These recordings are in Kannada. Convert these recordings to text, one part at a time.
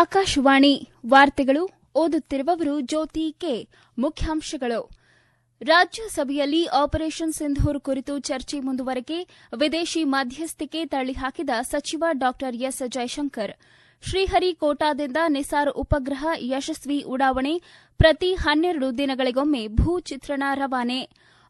ಆಕಾಶವಾಣಿ ವಾರ್ತೆಗಳು ಓದುತ್ತಿರುವವರು ಜ್ಯೋತಿ ಕೆ. ಮುಖ್ಯಾಂಶಗಳು. ರಾಜ್ಯಸಭೆಯಲ್ಲಿ ಆಪರೇಷನ್ ಸಿಂಧೂರ್ ಕುರಿತು ಚರ್ಚೆ ಮುಂದುವರಿಕೆ, ವಿದೇಶಿ ಮಧ್ಯಸ್ಥಿಕೆ ತಳ್ಳಿಹಾಕಿದ ಸಚಿವ ಡಾ ಎಸ್. ಜೈಶಂಕರ್ ಶ್ರೀಹರಿಕೋಟಾದಿಂದ ನಿಸಾರ್ ಉಪಗ್ರಹ ಯಶಸ್ವಿ ಉಡಾವಣೆ, ಪ್ರತಿ ಹನ್ನೆರಡು ದಿನಗಳಿಗೊಮ್ಮೆ ಭೂ ಚಿತ್ರಣ ರವಾನೆ.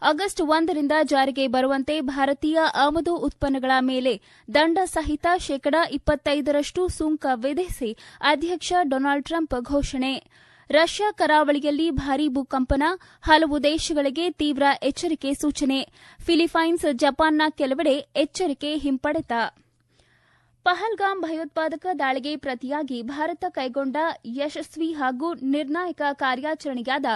ಆಗಸ್ಟ್ ಒಂದರಿಂದ ಜಾರಿಗೆ ಬರುವಂತೆ ಭಾರತೀಯ ಆಮದು ಉತ್ಪನ್ನಗಳ ಮೇಲೆ ದಂಡ ಸಹಿತ ಶೇಕಡಾ ಇಪ್ಪತ್ತೈದರಷ್ಟು ಸುಂಕ ವಿಧಿಸಿ ಅಧ್ಯಕ್ಷ ಡೊನಾಲ್ಡ್ ಟ್ರಂಪ್ ಘೋಷಣೆ. ರಷ್ಯಾ ಕರಾವಳಿಯಲ್ಲಿ ಭಾರೀ ಭೂಕಂಪನ, ಹಲವು ದೇಶಗಳಿಗೆ ತೀವ್ರ ಎಚ್ಚರಿಕೆ ಸೂಚನೆ. ಫಿಲಿಪೈನ್ಸ್ ಜಪಾನ್ನ ಕೆಲವೆಡೆ ಎಚ್ಚರಿಕೆ ಹಿಂಪಡೆತ. ಪಹಲ್ಗಾಮ್ ಭಯೋತ್ಪಾದಕ ದಾಳಿಗೆ ಪ್ರತಿಯಾಗಿ ಭಾರತ ಕೈಗೊಂಡ ಯಶಸ್ವಿ ಹಾಗೂ ನಿರ್ಣಾಯಕ ಕಾರ್ಯಾಚರಣೆಯಾದ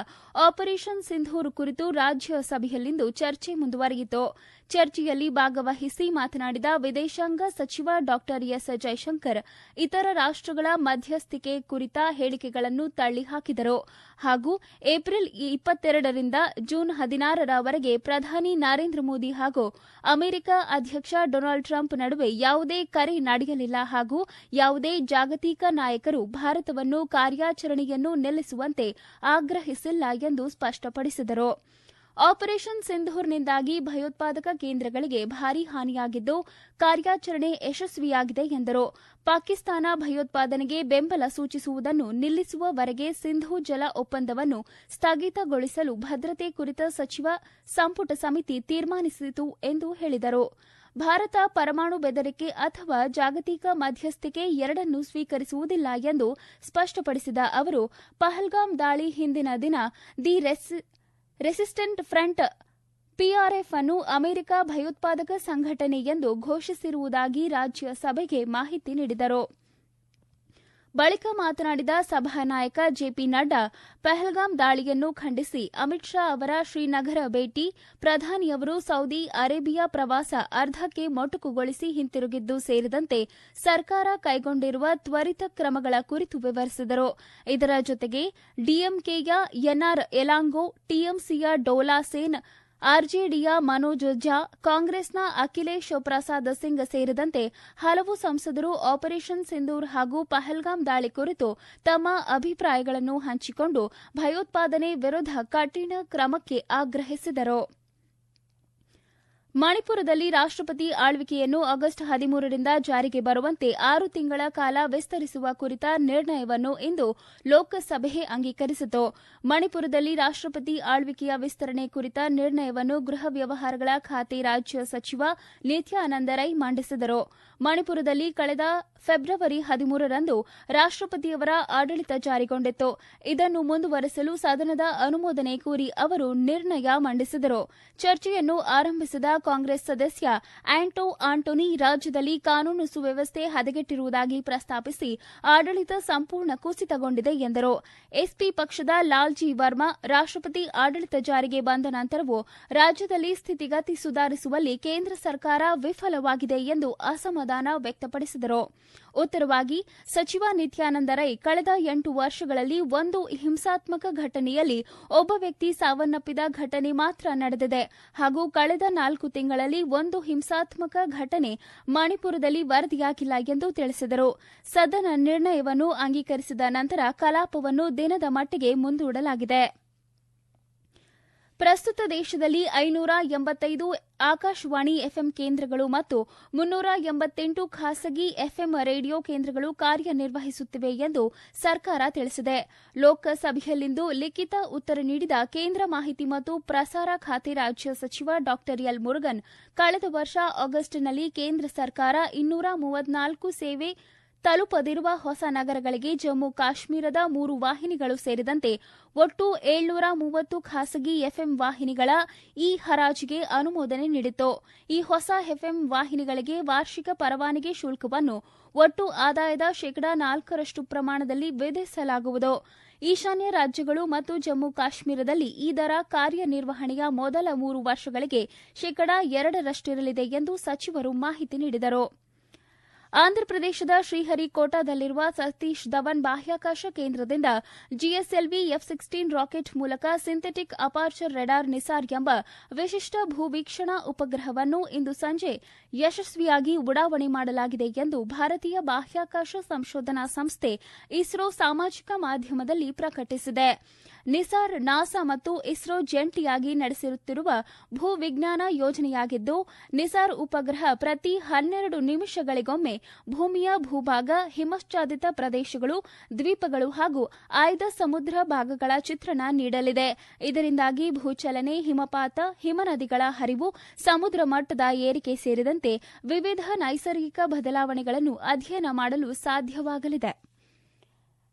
ಆಪರೇಷನ್ ಸಿಂಧೂರ್ ಕುರಿತು ರಾಜ್ಯಸಭೆಯಲ್ಲಿಂದು ಚರ್ಚೆ ಮುಂದುವರೆಯಿತು. ಚರ್ಚೆಯಲ್ಲಿ ಭಾಗವಹಿಸಿ ಮಾತನಾಡಿದ ವಿದೇಶಾಂಗ ಸಚಿವ ಡಾ ಎಸ್ ಜೈಶಂಕರ್, ಇತರ ರಾಷ್ಟಗಳ ಮಧ್ಯಸ್ಥಿಕೆ ಕುರಿತ ಹೇಳಿಕೆಗಳನ್ನು ತಳ್ಳಿಹಾಕಿದರು. ಹಾಗೂ ಏಪ್ರಿಲ್ ಇಪ್ಪತ್ತೆರಡರಿಂದ ಜೂನ್ ಹದಿನಾರರವರೆಗೆ ಪ್ರಧಾನಿ ನರೇಂದ್ರ ಮೋದಿ ಹಾಗೂ ಅಮೆರಿಕ ಅಧ್ಯಕ್ಷ ಡೊನಾಲ್ಡ್ ಟ್ರಂಪ್ ನಡುವೆ ಯಾವುದೇ ಕರೆ ನಡೆಯಲಿಲ್ಲ ಹಾಗೂ ಯಾವುದೇ ಜಾಗತಿಕ ನಾಯಕರು ಭಾರತವನ್ನು ಕಾರ್ಯಾಚರಣೆಯನ್ನು ನಿಲ್ಲಿಸುವಂತೆ ಆಗ್ರಹಿಸಿಲ್ಲ ಎಂದು ಸ್ಪಷ್ಟಪಡಿಸಿದರು. ಆಪರೇಷನ್ ಸಿಂಧೂರ್ನಿಂದಾಗಿ ಭಯೋತ್ಪಾದಕ ಕೇಂದ್ರಗಳಿಗೆ ಭಾರೀ ಹಾನಿಯಾಗಿದ್ದು ಕಾರ್ಯಾಚರಣೆ ಯಶಸ್ವಿಯಾಗಿದೆ ಎಂದರು. ಪಾಕಿಸ್ತಾನ ಭಯೋತ್ಪಾದನೆಗೆ ಬೆಂಬಲ ಸೂಚಿಸುವುದನ್ನು ನಿಲ್ಲಿಸುವವರೆಗೆ ಸಿಂಧೂ ಜಲ ಒಪ್ಪಂದವನ್ನು ಸ್ಥಗಿತಗೊಳಿಸಲು ಭದ್ರತೆ ಕುರಿತ ಸಚಿವ ಸಂಪುಟ ಸಮಿತಿ ತೀರ್ಮಾನಿಸಿತು ಎಂದು ಹೇಳಿದರು. ಭಾರತ ಪರಮಾಣು ಬೆದರಿಕೆ ಅಥವಾ ಜಾಗತಿಕ ಮಧ್ಯಸ್ಥಿಕೆ ಎರಡನ್ನೂ ಸ್ವೀಕರಿಸುವುದಿಲ್ಲ ಎಂದು ಸ್ಪಷ್ಟಪಡಿಸಿದ ಅವರು, ಪಹಲ್ಗಾಮ್ ದಾಳಿ ಹಿಂದಿನ ದಿನ ದಿ ರೆಸಿಸ್ಟೆಂಟ್ ಫ್ರಂಟ್ ಪಿಆರ್ಎಫ್ ಅನ್ನು ಅಮೆರಿಕ ಭಯೋತ್ಪಾದಕ ಸಂಘಟನೆ ಎಂದು ಘೋಷಿಸಿರುವುದಾಗಿ ರಾಜ್ಯಸಭೆಗೆ ಮಾಹಿತಿ ನೀಡಿದರು. ಬಳಿಕ ಮಾತನಾಡಿದ ಸಭಾನಾಯಕ ಜೆಪಿ ನಡ್ಡಾ ಪಹಲ್ಗಾಮ್ ದಾಳಿಯನ್ನು ಖಂಡಿಸಿ ಅಮಿತ್ ಶಾ ಅವರ ಶ್ರೀನಗರ ಭೇಟಿ ಪ್ರಧಾನಿಯವರು ಸೌದಿ ಅರೇಬಿಯಾ ಪ್ರವಾಸ ಅರ್ಧಕ್ಕೆ ಮೊಟಕುಗೊಳಿಸಿ ಹಿಂತಿರುಗಿದ್ದು ಸೇರಿದಂತೆ ಸರ್ಕಾರ ಕೈಗೊಂಡಿರುವ ತ್ವರಿತ ಕ್ರಮಗಳ ಕುರಿತು ವಿವರಿಸಿದರು. ಇದರ ಜೊತೆಗೆ ಡಿಎಂಕೆಯ ಎನ್ಆರ್ ಎಲಾಂಗೋ, ಟಿಎಂಸಿಯ ಡೋಲಾ ಸೇನ್ ಆರ್ಜೆಡಿಯ ಮನೋಜ್ ಝಾ ಕಾಂಗ್ರೆಸ್ನ ಅಖಿಲೇಶ್ ಪ್ರಸಾದ್ ಸಿಂಗ್ ಸೇರಿದಂತೆ ಹಲವು ಸಂಸದರು ಆಪರೇಷನ್ ಸಿಂಧೂರ್ ಹಾಗೂ ಪಹಲ್ಗಾಮ್ ದಾಳಿ ಕುರಿತು ತಮ್ಮ ಅಭಿಪ್ರಾಯಗಳನ್ನು ಹಂಚಿಕೊಂಡು ಭಯೋತ್ಪಾದನೆ ವಿರುದ್ದ ಕಠಿಣ ಕ್ರಮಕ್ಕೆ ಆಗ್ರಹಿಸಿದರು. ಮಣಿಪುರದಲ್ಲಿ ರಾಷ್ಟಪತಿ ಆಳ್ವಿಕೆಯನ್ನು ಆಗಸ್ಟ್ ಹದಿಮೂರರಿಂದ ಜಾರಿಗೆ ಬರುವಂತೆ ಆರು ತಿಂಗಳ ಕಾಲ ವಿಸ್ತರಿಸುವ ಕುರಿತ ನಿರ್ಣಯವನ್ನು ಇಂದು ಲೋಕಸಭೆ ಅಂಗೀಕರಿಸಿತು. ಮಣಿಪುರದಲ್ಲಿ ರಾಷ್ಟಪತಿ ಆಳ್ವಿಕೆಯ ವಿಸ್ತರಣೆ ಕುರಿತ ನಿರ್ಣಯವನ್ನು ಗೃಹ ವ್ಯವಹಾರಗಳ ಖಾತೆ ರಾಜ್ಯ ಸಚಿವ ನಿತ್ಯಾನಂದ ರೈ ಮಂಡಿಸಿದರು. ಮಣಿಪುರದಲ್ಲಿ ಕಳೆದ ಫೆಬ್ರವರಿ ಹದಿಮೂರರಂದು ರಾಷ್ಟಪತಿಯವರ ಆಡಳಿತ ಜಾರಿಗೊಂಡಿತ್ತು. ಇದನ್ನು ಮುಂದುವರೆಸಲು ಸದನದ ಅನುಮೋದನೆ ಕೋರಿ ಅವರು ನಿರ್ಣಯ ಮಂಡಿಸಿದರು. ಚರ್ಚೆಯನ್ನು ಆರಂಭಿಸಿದ ಕಾಂಗ್ರೆಸ್ ಸದಸ್ಯ ಆಂಟೋ ಆಂಟೋನಿ ರಾಜ್ಯದಲ್ಲಿ ಕಾನೂನು ಸುವ್ಯವಸ್ಥೆ ಹದಗೆಟ್ಟಿರುವುದಾಗಿ ಪ್ರಸ್ತಾಪಿಸಿ ಆಡಳಿತ ಸಂಪೂರ್ಣ ಕುಸಿತಗೊಂಡಿದೆ ಎಂದರು. ಎಸ್ಪಿ ಪಕ್ಷದ ಲಾಲ್ಜಿ ವರ್ಮಾ ರಾಷ್ಟಪತಿ ಆಡಳಿತ ಜಾರಿಗೆ ಬಂದ ನಂತರವೂ ರಾಜ್ಯದಲ್ಲಿ ಸ್ಥಿತಿಗತಿ ಸುಧಾರಿಸುವಲ್ಲಿ ಕೇಂದ್ರ ಸರ್ಕಾರ ವಿಫಲವಾಗಿದೆ ಎಂದು ಅಸಮಾಧಾನ ವ್ಯಕ್ತಪಡಿಸಿದರು. ಉತ್ತರವಾಗಿ, ಸಚಿವ ನಿತ್ಯಾನಂದ ರೈ ಕಳೆದ ಎಂಟು ವರ್ಷಗಳಲ್ಲಿ ಒಂದು ಹಿಂಸಾತ್ಮಕ ಘಟನೆಯಲ್ಲಿ ಒಬ್ಬ ವ್ಯಕ್ತಿ ಸಾವನ್ನಪ್ಪಿದ ಘಟನೆ ಮಾತ್ರ ನಡೆದಿದೆ. ಹಾಗೂ ಕಳೆದ ನಾಲ್ಕು ತಿಂಗಳಲ್ಲಿ ಒಂದು ಹಿಂಸಾತ್ಮಕ ಘಟನೆ ಮಣಿಪುರದಲ್ಲಿ ವರದಿಯಾಗಿಲ್ಲ ಎಂದು ತಿಳಿಸಿದರು. ಸದನ ನಿರ್ಣಯವನ್ನು ಅಂಗೀಕರಿಸಿದ ನಂತರ ಕಲಾಪವನ್ನು ದಿನದ ಮಟ್ಟಿಗೆ ಮುಂದೂಡಲಾಗಿದೆ. ಪ್ರಸ್ತುತ ದೇಶದಲ್ಲಿ ಐನೂರ ಎಂಬತ್ತೈದು ಆಕಾಶವಾಣಿ ಎಫ್ಎಂ ಕೇಂದ್ರಗಳು ಮತ್ತು ಮುನ್ನೂರ ಎಂಬತ್ತೆಂಟು ಖಾಸಗಿ ಎಫ್ಎಂ ರೇಡಿಯೋ ಕೇಂದ್ರಗಳು ಕಾರ್ಯನಿರ್ವಹಿಸುತ್ತಿವೆ ಎಂದು ಸರ್ಕಾರ ತಿಳಿಸಿದೆ. ಲೋಕಸಭೆಯಲ್ಲಿಂದು ಲಿಖಿತ ಉತ್ತರ ನೀಡಿದ ಕೇಂದ್ರ ಮಾಹಿತಿ ಮತ್ತು ಪ್ರಸಾರ ಖಾತೆ ರಾಜ್ಯ ಸಚಿವ ಡಾ ಎಲ್ ಮುರುಗನ್, ಕಳೆದ ವರ್ಷ ಆಗಸ್ಟ್ನಲ್ಲಿ ಕೇಂದ್ರ ಸರ್ಕಾರ ಇನ್ನೂರ ಮೂವತ್ನಾಲ್ಕು ಸೇವೆ ತಲುಪದಿರುವ ಹೊಸ ನಗರಗಳಿಗೆ ಜಮ್ಮು ಕಾಶ್ಮೀರದ ಮೂರು ವಾಹಿನಿಗಳು ಸೇರಿದಂತೆ ಒಟ್ಟು ಏಳ್ನೂರ ಮೂವತ್ತು ಖಾಸಗಿ ಎಫ್ಎಂ ವಾಹಿನಿಗಳ ಈ ಹರಾಜಿಗೆ ಅನುಮೋದನೆ ನೀಡಿತು ಈ ಹೊಸ ಎಫ್ಎಂ ವಾಹಿನಿಗಳಿಗೆ ವಾರ್ಷಿಕ ಪರವಾನಗಿ ಶುಲ್ಕವನ್ನು ಒಟ್ಟು ಆದಾಯದ ಶೇಕಡಾ ನಾಲ್ಕರಷ್ಟು ಪ್ರಮಾಣದಲ್ಲಿ ವಿಧಿಸಲಾಗುವುದು. ಈಶಾನ್ಯ ರಾಜ್ಯಗಳು ಮತ್ತು ಜಮ್ಮು ಕಾಶ್ಮೀರದಲ್ಲಿ ಈ ದರ ಕಾರ್ಯನಿರ್ವಹಣೆಯ ಮೊದಲ ಮೂರು ವರ್ಷಗಳಿಗೆ ಶೇಕಡಾ ಎರಡರಷ್ಟಿರಲಿದೆ ಎಂದು ಸಚಿವರು ಮಾಹಿತಿ ನೀಡಿದರು. ಆಂಧ್ರಪ್ರದೇಶದ ಶ್ರೀಹರಿಕೋಟಾದಲ್ಲಿರುವ ಸತೀಶ್ ಧವನ್ ಬಾಹ್ಯಾಕಾಶ ಕೇಂದ್ರದಿಂದ ಜಿಎಸ್ಎಲ್ವಿ ಎಫ್ ಸಿಕ್ಸ್ಟೀನ್ ರಾಕೆಟ್ ಮೂಲಕ ಸಿಂಥೆಟಿಕ್ ಅಪಾರ್ಚರ್ ರೆಡಾರ್ ನಿಸಾರ್ ಎಂಬ ವಿಶಿಷ್ಟ ಭೂವೀಕ್ಷಣಾ ಉಪಗ್ರಹವನ್ನು ಇಂದು ಸಂಜೆ ಯಶಸ್ವಿಯಾಗಿ ಉಡಾವಣೆ ಮಾಡಲಾಗಿದೆ ಎಂದು ಭಾರತೀಯ ಬಾಹ್ಯಾಕಾಶ ಸಂಶೋಧನಾ ಸಂಸ್ಥೆ ಇಸ್ರೋ ಸಾಮಾಜಿಕ ಮಾಧ್ಯಮದಲ್ಲಿ ಪ್ರಕಟಿಸಿದೆ. ನಿಸಾರ್, ನಾಸಾ ಮತ್ತು ಇಸ್ರೋ ಜಂಟಿಯಾಗಿ ನಡೆಸುತ್ತಿರುವ ಭೂವಿಜ್ಞಾನ ಯೋಜನೆಯಾಗಿದ್ದು, ನಿಸಾರ್ ಉಪಗ್ರಹ ಪ್ರತಿ ಹನ್ನೆರಡು ನಿಮಿಷಗಳಿಗೊಮ್ಮೆ ಭೂಮಿಯ ಭೂಭಾಗ ಹಿಮಶ್ಚಾದಿತ ಪ್ರದೇಶಗಳು, ದ್ವೀಪಗಳು ಹಾಗೂ ಆಯ್ದ ಸಮುದ್ರ ಭಾಗಗಳ ಚಿತ್ರಣ ನೀಡಲಿದೆ. ಇದರಿಂದಾಗಿ ಭೂಚಲನೆ, ಹಿಮಪಾತ, ಹಿಮನದಿಗಳ ಹರಿವು, ಸಮುದ್ರ ಮಟ್ಟದ ಏರಿಕೆ ಸೇರಿದಂತೆ ವಿವಿಧ ನೈಸರ್ಗಿಕ ಬದಲಾವಣೆಗಳನ್ನು ಅಧ್ಯಯನ ಮಾಡಲು ಸಾಧ್ಯವಾಗಲಿದೆ.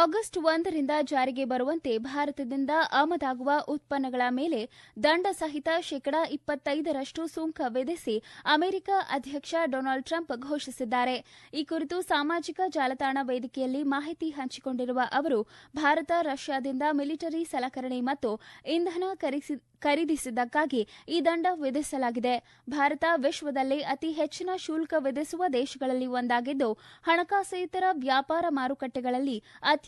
ಆಗಸ್ಟ್ ಒಂದರಿಂದ ಜಾರಿಗೆ ಬರುವಂತೆ ಭಾರತದಿಂದ ಆಮದಾಗುವ ಉತ್ಪನ್ನಗಳ ಮೇಲೆ ದಂಡ ಸಹಿತ ಶೇಕಡಾ ಇಪ್ಪತ್ತೈದರಷ್ಟು ಸುಂಕ ವಿಧಿಸಿ ಅಮೆರಿಕ ಅಧ್ಯಕ್ಷ ಡೊನಾಲ್ಡ್ ಟ್ರಂಪ್ ಘೋಷಿಸಿದ್ದಾರೆ. ಈ ಕುರಿತು ಸಾಮಾಜಿಕ ಜಾಲತಾಣ ವೇದಿಕೆಯಲ್ಲಿ ಮಾಹಿತಿ ಹಂಚಿಕೊಂಡಿರುವ ಅವರು, ಭಾರತ ರಷ್ಯಾದಿಂದ ಮಿಲಿಟರಿ ಸಲಕರಣೆ ಮತ್ತು ಇಂಧನ ಖರೀದಿಸಿದ್ದಕ್ಕಾಗಿ ಈ ದಂಡ ವಿಧಿಸಲಾಗಿದೆ. ಭಾರತ ವಿಶ್ವದಲ್ಲಿ ಅತಿ ಹೆಚ್ಚಿನ ಶುಲ್ಕ ವಿಧಿಸುವ ದೇಶಗಳಲ್ಲಿ ಒಂದಾಗಿದ್ದು, ಹಣಕಾಸೇತರ ವ್ಯಾಪಾರ ಮಾರುಕಟ್ಟೆಗಳಲ್ಲಿ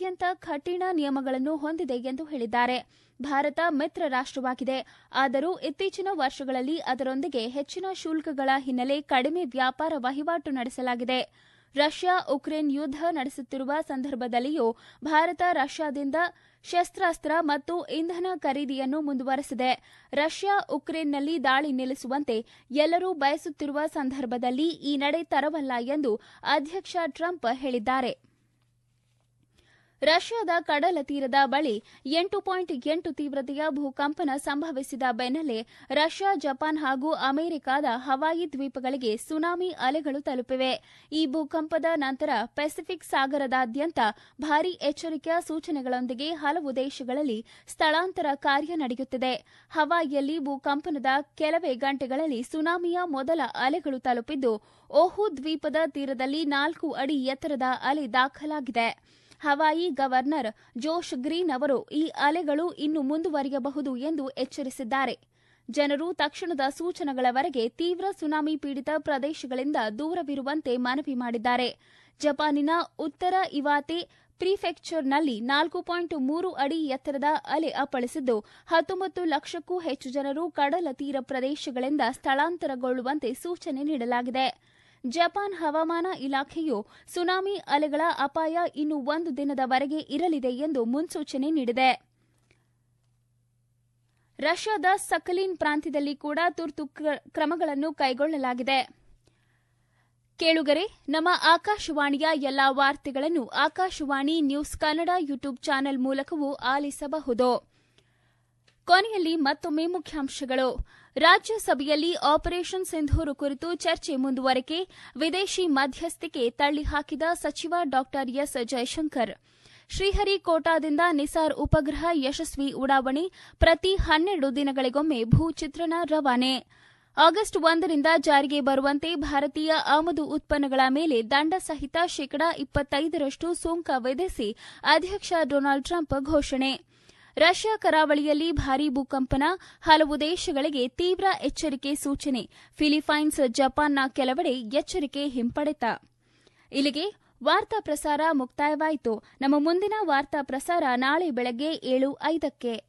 ಅತ್ಯಂತ ಕಠಿಣ ನಿಯಮಗಳನ್ನು ಹೊಂದಿದೆ ಎಂದು ಹೇಳಿದ್ದಾರೆ. ಭಾರತ ಮಿತ್ರ ರಾಷ್ಟವಾಗಿದೆ ಆದರೂ ಇತ್ತೀಚಿನ ವರ್ಷಗಳಲ್ಲಿ ಅದರೊಂದಿಗೆ ಹೆಚ್ಚಿನ ಶುಲ್ಕಗಳ ಹಿನ್ನೆಲೆ ಕಡಿಮೆ ವ್ಯಾಪಾರ ವಹಿವಾಟು ನಡೆಸಲಾಗಿದೆ. ರಷ್ಯಾ ಉಕ್ರೇನ್ ಯುದ್ಧ ನಡೆಸುತ್ತಿರುವ ಸಂದರ್ಭದಲ್ಲಿಯೂ ಭಾರತ ರಷ್ಯಾದಿಂದ ಶಸ್ತ್ರಾಸ್ತ್ರ ಮತ್ತು ಇಂಧನ ಖರೀದಿಯನ್ನು ಮುಂದುವರೆಸಿದೆ. ರಷ್ಯಾ ಉಕ್ರೇನ್ನಲ್ಲಿ ದಾಳಿ ನಿಲ್ಲಿಸುವಂತೆ ಎಲ್ಲರೂ ಬಯಸುತ್ತಿರುವ ಸಂದರ್ಭದಲ್ಲಿ ಈ ನಡೆ ತರವಲ್ಲ ಎಂದು ಅಧ್ಯಕ್ಷ ಟ್ರಂಪ್ ಹೇಳಿದ್ದಾರೆ. ರಷ್ಯಾದ ಕಡಲ ತೀರದ ಬಳಿ ಎಂಟು ಪಾಯಿಂಟ್ ಎಂಟು ತೀವ್ರತೆಯ ಭೂಕಂಪನ ಸಂಭವಿಸಿದ ಬೆನ್ನಲ್ಲೇ ರಷ್ಯಾ, ಜಪಾನ್ ಹಾಗೂ ಅಮೆರಿಕದ ಹವಾಯಿ ದ್ವೀಪಗಳಿಗೆ ಸುನಾಮಿ ಅಲೆಗಳು ತಲುಪಿವೆ. ಈ ಭೂಕಂಪದ ನಂತರ ಪೆಸಿಫಿಕ್ ಸಾಗರದಾದ್ಯಂತ ಭಾರೀ ಎಚ್ಚರಿಕೆಯ ಸೂಚನೆಗಳೊಂದಿಗೆ ಹಲವು ದೇಶಗಳಲ್ಲಿ ಸ್ಥಳಾಂತರ ಕಾರ್ಯ ನಡೆಯುತ್ತಿದೆ. ಹವಾಯಿಯಲ್ಲಿ ಭೂಕಂಪನದ ಕೆಲವೇ ಗಂಟೆಗಳಲ್ಲಿ ಸುನಾಮಿಯ ಮೊದಲ ಅಲೆಗಳು ತಲುಪಿದ್ದು, ಓಹು ದ್ವೀಪದ ತೀರದಲ್ಲಿ ನಾಲ್ಕು ಅಡಿ ಎತ್ತರದ ಅಲೆ ದಾಖಲಾಗಿದೆ. ಹವಾಯಿ ಗವರ್ನರ್ ಜೋಶ್ ಗ್ರೀನ್ ಅವರು ಈ ಅಲೆಗಳು ಇನ್ನು ಮುಂದುವರಿಯಬಹುದು ಎಂದು ಎಚ್ಚರಿಸಿದ್ದಾರೆ. ಜನರು ತಕ್ಷಣದ ಸೂಚನೆಗಳವರೆಗೆ ತೀವ್ರ ಸುನಾಮಿ ಪೀಡಿತ ಪ್ರದೇಶಗಳಿಂದ ದೂರವಿರುವಂತೆ ಮನವಿ ಮಾಡಿದ್ದಾರೆ. ಜಪಾನಿನ ಉತ್ತರ ಇವಾತೆ ಪ್ರಿಫೆಕ್ಚರ್ನಲ್ಲಿ ನಾಲ್ಕು ಪಾಯಿಂಟ್ ಮೂರು ಅಡಿ ಎತ್ತರದ ಅಲೆ ಅಪ್ಪಳಿಸಿದ್ದು, ಹತ್ತೊಂಬತ್ತು ಲಕ್ಷಕ್ಕೂ ಹೆಚ್ಚು ಜನರು ಕಡಲ ತೀರ ಪ್ರದೇಶಗಳಿಂದ ಸ್ಥಳಾಂತರಗೊಳ್ಳುವಂತೆ ಸೂಚನೆ ನೀಡಲಾಗಿದೆ. ಜಪಾನ್ ಹವಾಮಾನ ಇಲಾಖೆಯು ಸುನಾಮಿ ಅಲೆಗಳ ಅಪಾಯ ಇನ್ನು ಒಂದು ದಿನದವರೆಗೆ ಇರಲಿದೆ ಎಂದು ಮುನ್ಸೂಚನೆ ನೀಡಿದೆ. ರಷ್ಯಾದ ಸಕಲಿನ್ ಪ್ರಾಂತ್ಯದಲ್ಲಿ ಕೂಡ ತುರ್ತು ಕ್ರಮಗಳನ್ನು ಕೈಗೊಳ್ಳಲಾಗಿದೆ. ಕೇಳುಗರೆ, ನಮ್ಮ ಆಕಾಶವಾಣಿಯ ಎಲ್ಲಾ ವಾರ್ತೆಗಳನ್ನು Akashvani news Kannada YouTube channel ಮೂಲಕವೂ ಆಲಿಸಬಹುದು. ಕೊನೆಯಲ್ಲಿ ಮತ್ತೊಮ್ಮೆ ಮುಖ್ಯಾಂಶಗಳು. ರಾಜ್ಯಸಭೆಯಲ್ಲಿ ಆಪರೇಷನ್ ಸಿಂಧೂರು ಕುರಿತು ಚರ್ಚೆ ಮುಂದುವರಿಕೆ, ವಿದೇಶಿ ಮಧ್ಯಸ್ಥಿಕೆ ತಳ್ಳಿಹಾಕಿದ ಸಚಿವ ಡಾ ಎಸ್ ಜಯಶಂಕರ್. ಶ್ರೀಹರಿಕೋಟಾದಿಂದ ನಿಸಾರ್ ಉಪಗ್ರಹ ಯಶಸ್ವಿ ಉಡಾವಣೆ ಪ್ರತಿ ಹನ್ನೆರಡು ದಿನಗಳಿಗೊಮ್ಮೆ ಭೂಚಿತ್ರಣ ರವಾನೆ. ಆಗಸ್ಟ್ ಒಂದರಿಂದ ಜಾರಿಗೆ ಬರುವಂತೆ ಭಾರತೀಯ ಆಮದು ಉತ್ಪನ್ನಗಳ ಮೇಲೆ ದಂಡ ಸಹಿತ ಶೇಕಡಾ ಇಪ್ಪತ್ತೈದರಷ್ಟು ಸುಂಕ ವಿಧಿಸಿ ಅಧ್ಯಕ್ಷ ಡೊನಾಲ್ಡ್ ಟ್ರಂಪ್ ಘೋಷಣೆ. ರಷ್ಯಾ ಕರಾವಳಿಯಲ್ಲಿ ಭಾರೀ ಭೂಕಂಪನ, ಹಲವು ದೇಶಗಳಿಗೆ ತೀವ್ರ ಎಚ್ಚರಿಕೆ ಸೂಚನೆ. ಫಿಲಿಪೈನ್ಸ್, ಜಪಾನ್ನ ಕೆಲವೆಡೆ ಎಚ್ಚರಿಕೆ ಹಿಂಪಡೆತ. ಇಲ್ಲಿಗೆ ವಾರ್ತಾ ಪ್ರಸಾರ ಮುಕ್ತಾಯವಾಯಿತು. ನಮ್ಮ ಮುಂದಿನ ವಾರ್ತಾ ಪ್ರಸಾರ ನಾಳೆ ಬೆಳಗ್ಗೆ ಏಳು ಐದಕ್ಕೆ.